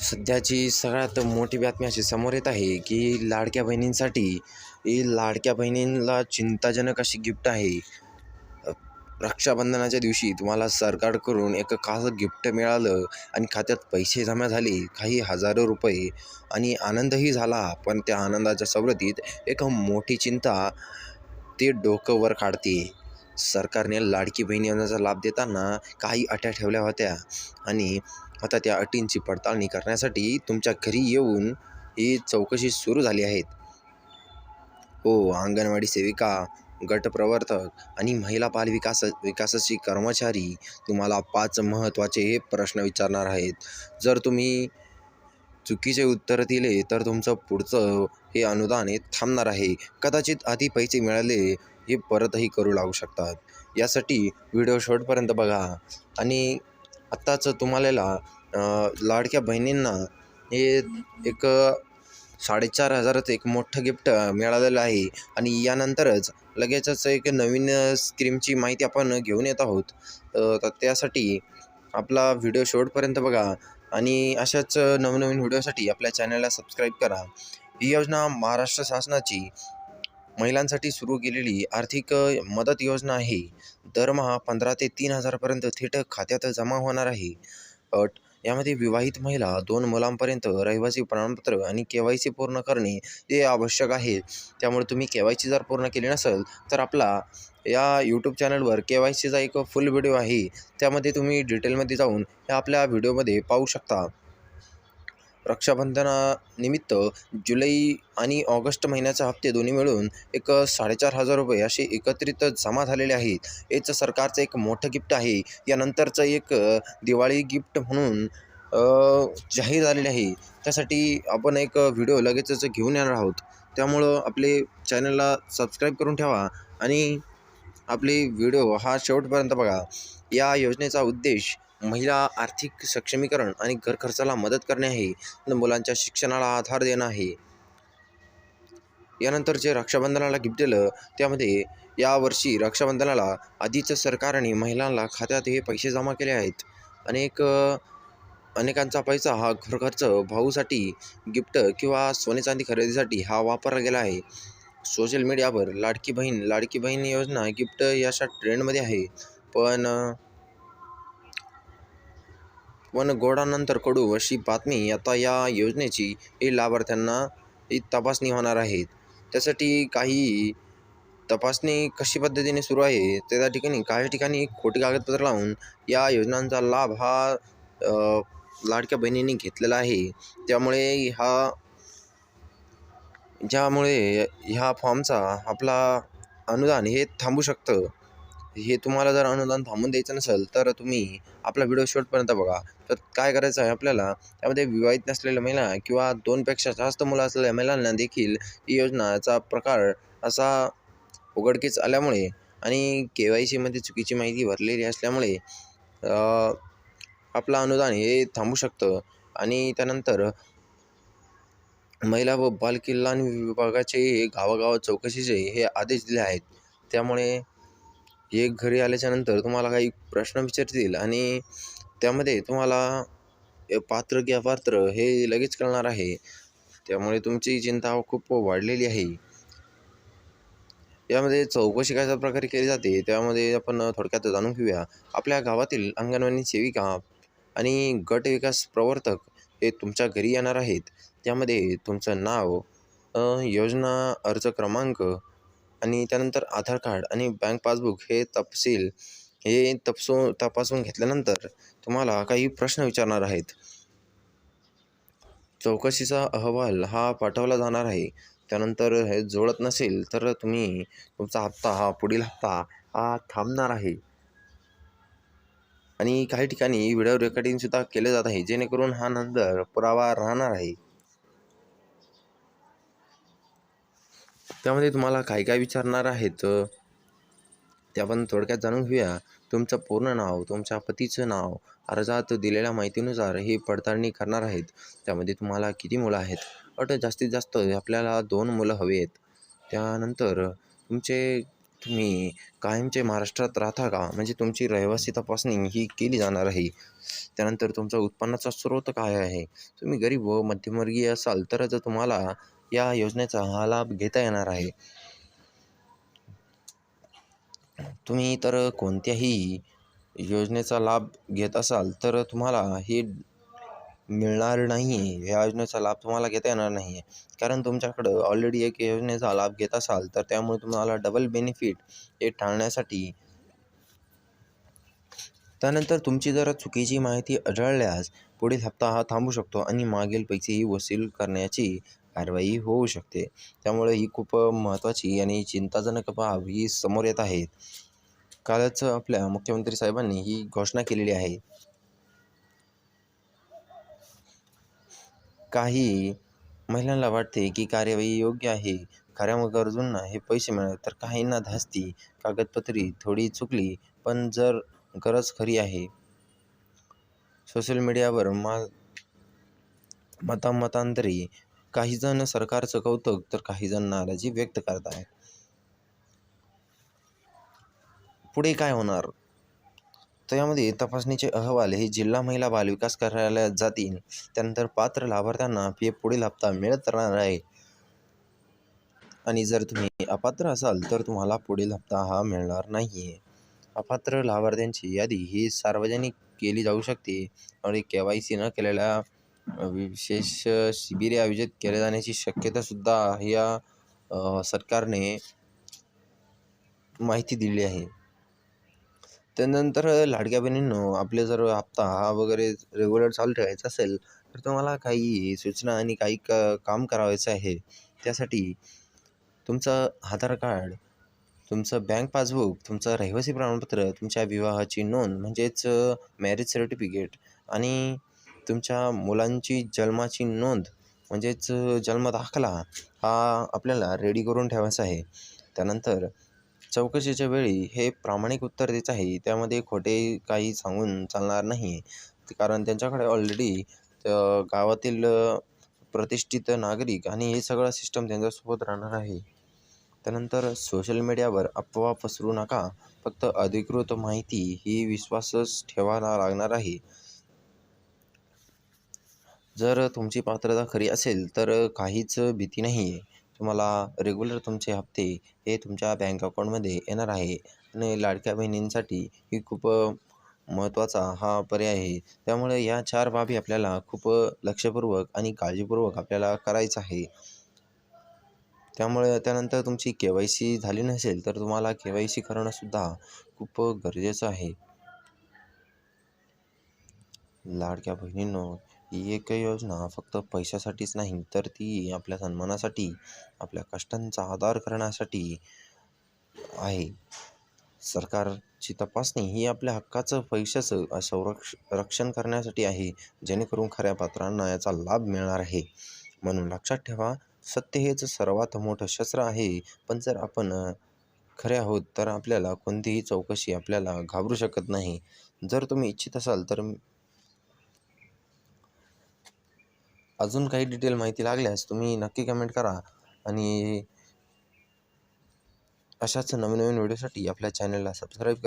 सध्याची सगळ्यात मोठी बातमी अशी समोर येत आहे की लाडक्या बहिणींसाठी ही लाडक्या बहिणींना चिंताजनक अशी गिफ्ट आहे. रक्षाबंधनाच्या दिवशी तुम्हाला सरकारकडून एक खास गिफ्ट मिळालं आणि खात्यात पैसे जमा झाले काही हजारो रुपये आणि आनंदही झाला. पण त्या आनंदाच्या सवलतीत एक मोठी चिंता ते डोकं वर काढते. सरकारने लाडकी बहीण योजनेचा लाभ देताना काही अट्या ठेवल्या होत्या आणि आता त्या अटींची पडताळणी करण्यासाठी तुमच्या घरी येऊन ही चौकशी सुरू झाली आहेत. हो अंगणवाडी सेविका गटप्रवर्तक आणि महिला बाल विकास विकासाची कर्मचारी तुम्हाला पाच महत्त्वाचे हे प्रश्न विचारणार आहेत. जर तुम्ही चुकीचे उत्तर दिले तर तुमचं पुढचं हे अनुदान हे थांबणार आहे. कदाचित आधी पैसे मिळाले हे परतही करू लागू शकतात. यासाठी व्हिडिओ शेवटपर्यंत बघा. आणि आत्ताच तुम्हाला लाडक्या बहिणींना हे एक साडेचार हजाराचं एक मोठं गिफ्ट मिळालेलं आहे. आणि यानंतरच लगेचच एक नवीन स्क्रीमची माहिती आपण घेऊन येत आहोत. तर त्यासाठी आपला व्हिडिओ शेवटपर्यंत बघा. आणि अशाच नवनवीन व्हिडिओसाठी आपल्या चॅनलला सबस्क्राईब करा. ही योजना महाराष्ट्र शासनाची महिलांसाठी सुरू केलेली आर्थिक मदत योजना आहे. दरमहा पंधरा ते तीन हजारपर्यंत थेट खात्यात जमा होणार आहे. अट यामध्ये विवाहित महिला दोन मुलांपर्यंत रहिवासी प्रमाणपत्र आणि के वाय सी पूर्ण करणे हे आवश्यक आहे. त्यामुळे तुम्ही के वाय सी जर पूर्ण केली नसेल तर आपला या यूट्यूब चॅनलवर के वाय सीचा एक फुल व्हिडिओ आहे. त्यामध्ये तुम्ही डिटेलमध्ये जाऊन या आपल्या व्हिडिओमध्ये पाहू शकता. रक्षाबंधनानिमित्त जुलै आणि ऑगस्ट महिन्याचे हप्ते दोन्ही मिळून एक साडेचार हजार रुपये असे एकत्रित जमा झालेले आहेत. हेच सरकारचं एक मोठं गिफ्ट आहे. यानंतरचं एक दिवाळी गिफ्ट म्हणून जाहीर झालेले आहे. त्यासाठी आपण एक व्हिडिओ लगेचच घेऊन येणार आहोत. त्यामुळं आपले चॅनलला सबस्क्राईब करून ठेवा आणि आपली व्हिडिओ हा शेवटपर्यंत बघा. या योजनेचा उद्देश महिला आर्थिक सक्षमीकरण आणि घर खर्चाला मदत करणे आहे आणि मुलांच्या शिक्षणाला आधार देणं आहे. यानंतर जे रक्षाबंधनाला गिफ्ट दिलं त्यामध्ये यावर्षी रक्षाबंधनाला आधीच सरकारने महिलांना खात्यात हे पैसे जमा केले आहेत. अनेक अनेकांचा पैसा हा घरखर्च भाऊसाठी गिफ्ट किंवा सोने चांदी खरेदीसाठी हा वापरला गेला आहे. सोशल मीडियावर लाडकी बहीण लाडकी बहीण योजना गिफ्ट याशा ट्रेंडमध्ये आहे. पण पण कडू अशी बातमी आता या योजनेची हे लाभार्थ्यांना ही तपासणी होणार आहे. त्यासाठी काही तपासणी कशी पद्धतीने सुरू आहे त्या ठिकाणी काही ठिकाणी खोटी कागदपत्र लावून या योजनांचा लाभ हा लाडक्या बहिणींनी घेतलेला आहे. त्यामुळे हा ज्यामुळे ह्या फॉर्मचा आपला अनुदान हे थांबू शकतं. हे तुम्हाला जर अनुदान थांबून द्यायचं नसेल तर तुम्ही आपला व्हिडिओ शेवटपर्यंत बघा. तर काय करायचं आहे आपल्याला त्यामध्ये विवाहित नसलेल्या महिला किंवा दोनपेक्षा जास्त मुलं असलेल्या महिलांना देखील ही योजनाचा प्रकार असा उघडकीच आल्यामुळे आणि के वाय सीमध्ये चुकीची माहिती भरलेली असल्यामुळे आपलं अनुदान हे थांबू शकतं. आणि त्यानंतर महिला व बालकल्याण विभागाचे गावागावात चौकशीचे हे आदेश दिले आहेत. त्यामुळे हे घरी आल्याच्यानंतर तुम्हाला काही प्रश्न विचारतील आणि त्यामध्ये तुम्हाला पात्र की अपात्र हे लगेच कळणार आहे. त्यामुळे तुमची चिंता खूप वाढलेली आहे. यामध्ये चौकशी कशा प्रकारे केली जाते त्यामध्ये आपण थोडक्यात जाणून घेऊया. आपल्या गावातील अंगणवाडी सेविका आणि गट विकास प्रवर्तक हे तुमच्या घरी येणार आहेत. त्यामध्ये तुमचं नाव योजना अर्ज क्रमांक आणि त्यानंतर आधार कार्ड आणि बँक पासबुक हे तपशील हे तपसून तपासून घेतल्यानंतर तुम्हाला काही प्रश्न विचारणार आहेत. चौकशीचा अहवाल हा पाठवला जाणार आहे. त्यानंतर हे जोडत नसेल तर तुम्ही तुमचा हप्ता हा पुढील हप्ता हा थांबणार आहे. आणि काही ठिकाणी व्हिडिओ रेकॉर्डिंगसुद्धा केले जात आहे जेणेकरून हा नंतर पुरावा राहणार आहे. त्यामध्ये तुम्हाला काय काय विचारणार आहेत ते आपण थोडक्यात जाणून घेऊया. तुमचं पूर्ण नाव तुमच्या पतीचं नाव अर्जात दिलेल्या माहितीनुसार ही पडताळणी करणार आहेत. त्यामध्ये तुम्हाला किती मुलं आहेत? अट जास्तीत जास्त आपल्याला दोन मुलं हवी आहेत. त्यानंतर तुमचे तुम्ही कायमचे महाराष्ट्रात राहता का? म्हणजे तुमची रहिवासी तपासणी ही केली जाणार आहे. त्यानंतर तुमचा उत्पन्नाचा स्रोत काय आहे? तुम्ही गरीब व मध्यमवर्गीय असाल तरच तुम्हाला या योजनेचा हा लाभ घेता येणार आहे. तुम्ही तर कोणत्याही योजनेचा लाभ घेत असाल तर तुम्हाला हे मिळणार नाही. आहे या योजनेचा लाभ तुम्हाला घेता येणार नाही. आहे कारण तुमच्याकडं ऑलरेडी एक योजनेचा लाभ घेत असाल तर त्यामुळे तुम्हाला डबल बेनिफिट हे टाळण्यासाठी त्यानंतर तुमची जर चुकीची माहिती आढळल्यास पुढील हप्ता हा थांबू शकतो आणि मागील पैसेही वसूल करण्याची कारवाई होऊ शकते. त्यामुळे ही खूप महत्त्वाची आणि चिंताजनक बाब ही समोर येत आहे. कालच आपल्या मुख्यमंत्री साहेबांनी ही घोषणा केलेली आहे. काही महिलांना वाटते की कार्यवाही योग्य आहे. खऱ्या गरजूंना हे पैसे मिळाले तर काहींना धास्ती कागदपत्री थोडी चुकली पण जर गरज खरी आहे. सोशल मीडियावर मा मतामतांतरी काहीजण सरकारचं कौतुक तर काहीजण नाराजी व्यक्त करत आहेत. पुढे काय होणार? तर यामध्ये तपासणीचे अहवाल हे जिल्हा महिला बालविकास कार्यालयात जातील. त्यानंतर पात्र लाभार्थ्यांना पी पुढील हप्ता मिळत राहणार आहे. आणि जर तुम्ही अपात्र असाल तर तुम्हाला पुढील हप्ता हा मिळणार नाही आहे अपात्र लाभार्थ्यांची यादी ही सार्वजनिक केली जाऊ शकते. आणि के वाय सी न केलेल्या विशेष शिबिरे आयोजित केले जाण्याची शक्यतासुद्धा या सरकारने माहिती दिली आहे. त्यानंतर लाडक्या बहिणींनो आपले जर हप्ता हा वगैरे रेग्युलर चालू ठेवायचा असेल तर तुम्हाला काही सूचना आणि काही क काम करावायचं आहे. त्यासाठी तुमचं आधार कार्ड तुमचं बँक पासबुक तुमचं रहिवासी प्रमाणपत्र तुमच्या विवाहाची नोंद म्हणजेच मॅरेज सर्टिफिकेट आणि तुमच्या मुलांची जन्माची नोंद म्हणजेच जन्म दाखला हा आपल्याला रेडी करून ठेवायचा आहे. त्यानंतर चौकशीच्या वेळी हे प्रामाणिक उत्तर देत आहे. त्यामध्ये खोटे काही सांगून चालणार नाही. कारण त्यांच्याकडे ऑलरेडी गावातील प्रतिष्ठित नागरिक आणि हे सगळं सिस्टम त्यांच्यासोबत राहणार आहे. त्यानंतर सोशल मीडियावर अफवा पसरू नका. फक्त अधिकृत माहिती ही विश्वासच ठेवायला लागणार आहे. जर तुमची पात्रता खरी असेल तर काहीच भीती नाही आहे तुम्हाला रेग्युलर तुमचे हप्ते हे तुमच्या बँक अकाउंटमध्ये येणार आहे. आणि लाडक्या बहिणींसाठी ही खूप महत्त्वाचा हा पर्याय आहे. त्यामुळे या चार बाबी आपल्याला खूप लक्षपूर्वक आणि काळजीपूर्वक आपल्याला करायचं आहे. त्यामुळे त्यानंतर तुमची के वाय सी झाली नसेल तर तुम्हाला के वाय सी करणंसुद्धा खूप गरजेचं आहे. लाडक्या बहिणींनो ही एक योजना फक्त पैशासाठीच नाही तर ती आपल्या सन्मानासाठी आपल्या कष्टांचा आधार करण्यासाठी आहे. सरकारची तपासणी ही आपल्या हक्काचं पैशाचं संरक्ष रक्षण करण्यासाठी आहे जेणेकरून खऱ्या पात्रांना याचा लाभ मिळणार आहे. म्हणून लक्षात ठेवा सत्य हेच सर्वात मोठं शस्त्र आहे. पण जर आपण खरे आहोत तर आपल्याला कोणतीही चौकशी आपल्याला घाबरू शकत नाही. जर तुम्ही इच्छित असाल तर अजून काही डिटेल माहिती लागल्यास तुम्ही नक्की कमेंट करा. आणि अशाच नवीन नवीन व्हिडिओसाठी आपल्या चॅनलला सबस्क्राईब करा.